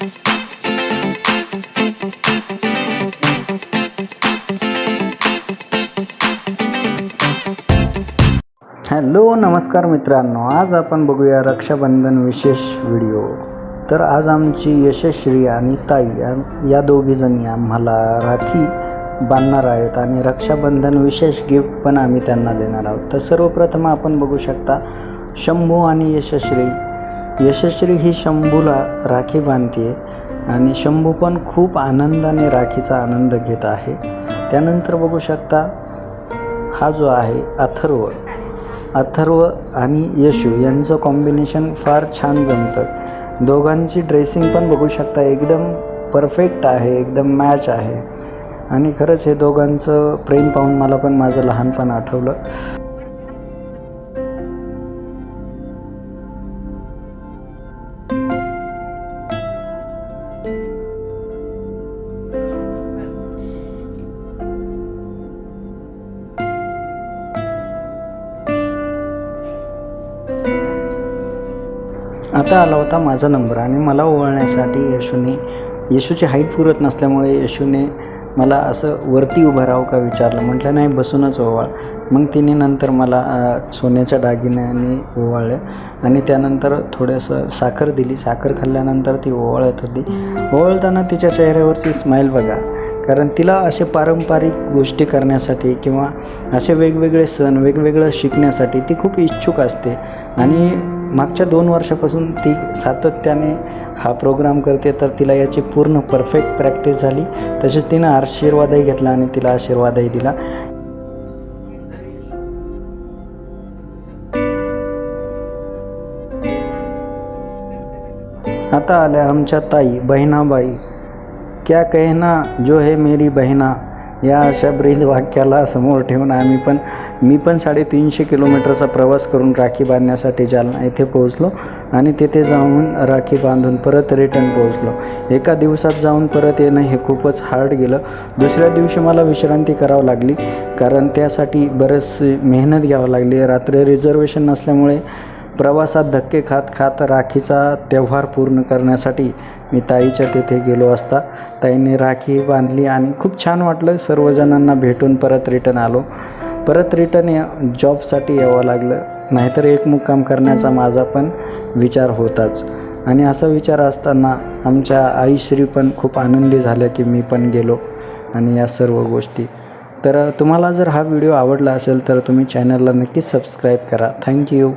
Hello नमस्कार मित्रांनो. आज आपण बघूया रक्षाबंधन विशेष व्हिडिओ. तर आज आमची यशस्वी आणि ताई या- दोघीजणी आम्हाला राखी बांधणार आहेत आणि रक्षाबंधन विशेष गिफ्ट पण आम्ही त्यांना देणार आहोत. तर सर्वप्रथम आपण बघू शकता शंभू आणि यशस्वी यशस्वी ही शंभूला राखी बांधते आणि शंभू पण खूप आनंदाने राखीचा आनंद घेत आहे. त्यानंतर बघू शकता हा जो आहे अथर्व. अथर्व आणि यशू यांचं कॉम्बिनेशन फार छान जमतं. दोघांची ड्रेसिंग पण बघू शकता एकदम परफेक्ट आहे एकदम मॅच आहे. आणि खरंच हे दोघांचं प्रेम पाहून मला पण माझं लहानपण आठवलं. आता आला होता माझा नंबर आणि मला ओळण्यासाठी येशूने येशूची हाईट पुरत नसल्यामुळे येशूने मला असं वरती उभं राहावं का विचारलं? म्हटलं नाही बसूनच ओवाळ. मग तिने नंतर मला सोन्याच्या दागिन्याने ओवाळलं आणि त्यानंतर थोडंसं साखर दिली. साखर खाल्ल्यानंतर ती ओवाळत होती. ओवाळताना तिच्या चेहऱ्यावरची स्माईल बघा. कारण तिला असे पारंपरिक गोष्टी करण्यासाठी किंवा असे वेगवेगळे सण वेगवेगळं शिकण्यासाठी ती खूप इच्छुक असते. आणि मागच्या दोन वर्षापासून ती सातत्याने हा प्रोग्राम करते तर तिला याची पूर्ण परफेक्ट प्रॅक्टिस झाली. तसेच तिनं आशीर्वादही घेतला आणि तिला आशीर्वादही दिला. आता आल्या आमच्या ताई बहिणाबाई. क्या कहना जो है मेरी बहिणा? या अशा ब्रीद वाक्याला समोर ठेवून आम्ही पण मी पण साडेतीनशे किलोमीटरचा प्रवास करून राखी बांधण्यासाठी जालना येथे पोहोचलो आणि तिथे जाऊन राखी बांधून परत रिटर्न पोहोचलो. एका दिवसात जाऊन परत येणं हे खूपच हार्ड गेलं. दुसऱ्या दिवशी मला विश्रांती करावं लागली कारण त्यासाठी बरेच मेहनत घ्यावं लागली. रात्री रिझर्वेशन नसल्यामुळे प्रवासात धक्के खात खात राखीचा त्यौहार पूर्ण करण्यासाठी मी ताईच्या तेथे गेलो असता. ताईने राखी बांधली आणि खूप छान वाटलं. सर्वजणांना भेटून परत रिटर्न आलो. परत रिटर्न या जॉबसाठी यावं लागलं. नाहीतर एक मुक्काम करण्याचा माझा पण विचार होताच. आणि असा विचार असताना आमच्या आईश्री पण खूप आनंदी झाल्या की मी पण गेलो आणि या सर्व गोष्टी. तर तुम्हाला जर हा व्हिडिओ आवडला असेल तर तुम्ही चॅनलला नक्कीच सबस्क्राईब करा. थँक्यू